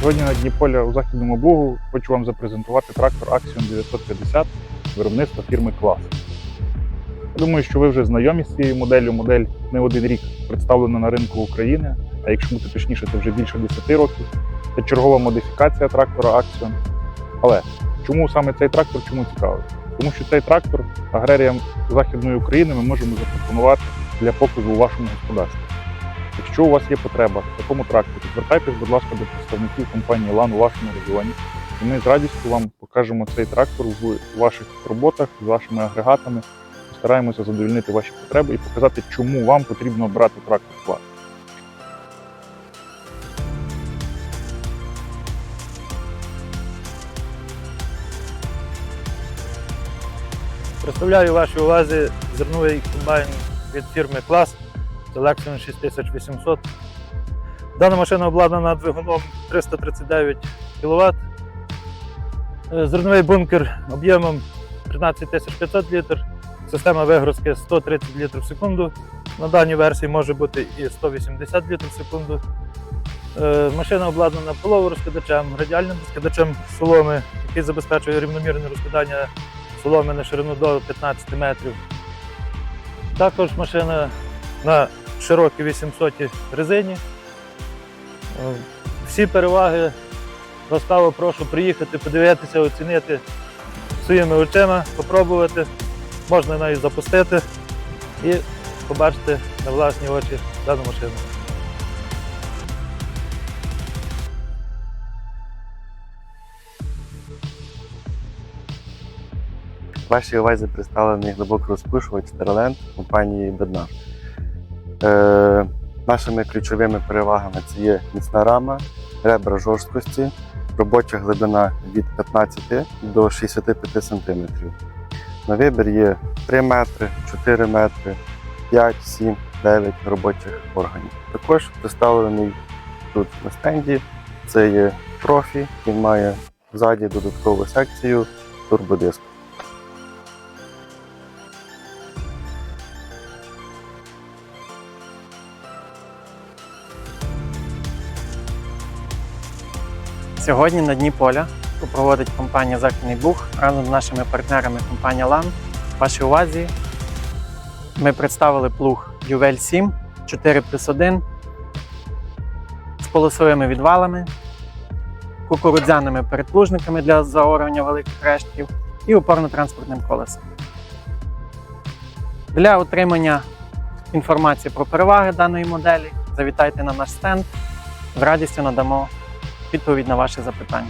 Сьогодні на дні поля у Західному Бугу хочу вам запрезентувати трактор Axion 950 виробництва фірми Клас. Думаю, що ви вже знайомі з цією моделлю. Модель не один рік представлена на ринку України, а якщо бути точніше, це вже більше 10 років. Це чергова модифікація трактора Axion. Але чому саме цей трактор чому цікавий? Тому що цей трактор аграріям Західної України ми можемо запропонувати для показу у вашому господарстві. Якщо у вас є потреба в такому тракторі, звертайтесь, будь ласка, до представників компанії LAN у вашому регіоні. І ми з радістю вам покажемо цей трактор в ваших роботах з вашими агрегатами. Постараємося задовольнити ваші потреби і показати, чому вам потрібно обрати трактор клас. Представляю вашій увазі зерновий комбайн від фірми Клас Selection 6800. Дана машина обладнана двигуном 339 кВт. Зерновий бункер об'ємом 13500 літр. Система вигрузки 130 літрів в секунду. На даній версії може бути і 180 літрів в секунду. Е, Машина обладнана половорозкидачем, радіальним розкидачем соломи, який забезпечує рівномірне розкидання соломи на ширину до 15 метрів. Також машина на широкій 800 резині. Е, Всі переваги ласкаво прошу приїхати, подивитися, оцінити своїми очима, попробувати. Можна навіть запустити і побачити на власні очі дану машину. Вашій увазі представлений глибокорозпушувач Terraland компанії Bednar. Е, нашими ключовими перевагами це є міцна рама, ребра жорсткості, робоча глибина від 15 до 65 см. На вибір є 3 метри, 4 метри, 5, 7, 9 робочих органів. Також представлений тут на стенді це є профі, він має ззаді додаткову секцію турбодиску. Сьогодні на дні поля проводить компанія Західний Буг разом з нашими партнерами компанія LAN. Вашій увазі ми представили плуг Ювель 7 4 плюс 1 з полосовими відвалами, кукурудзяними передплужниками для заорювання великих рештків і опорно-транспортним колесом. Для отримання інформації про переваги даної моделі завітайте на наш стенд. З радістю надамо відповідь на ваші запитання.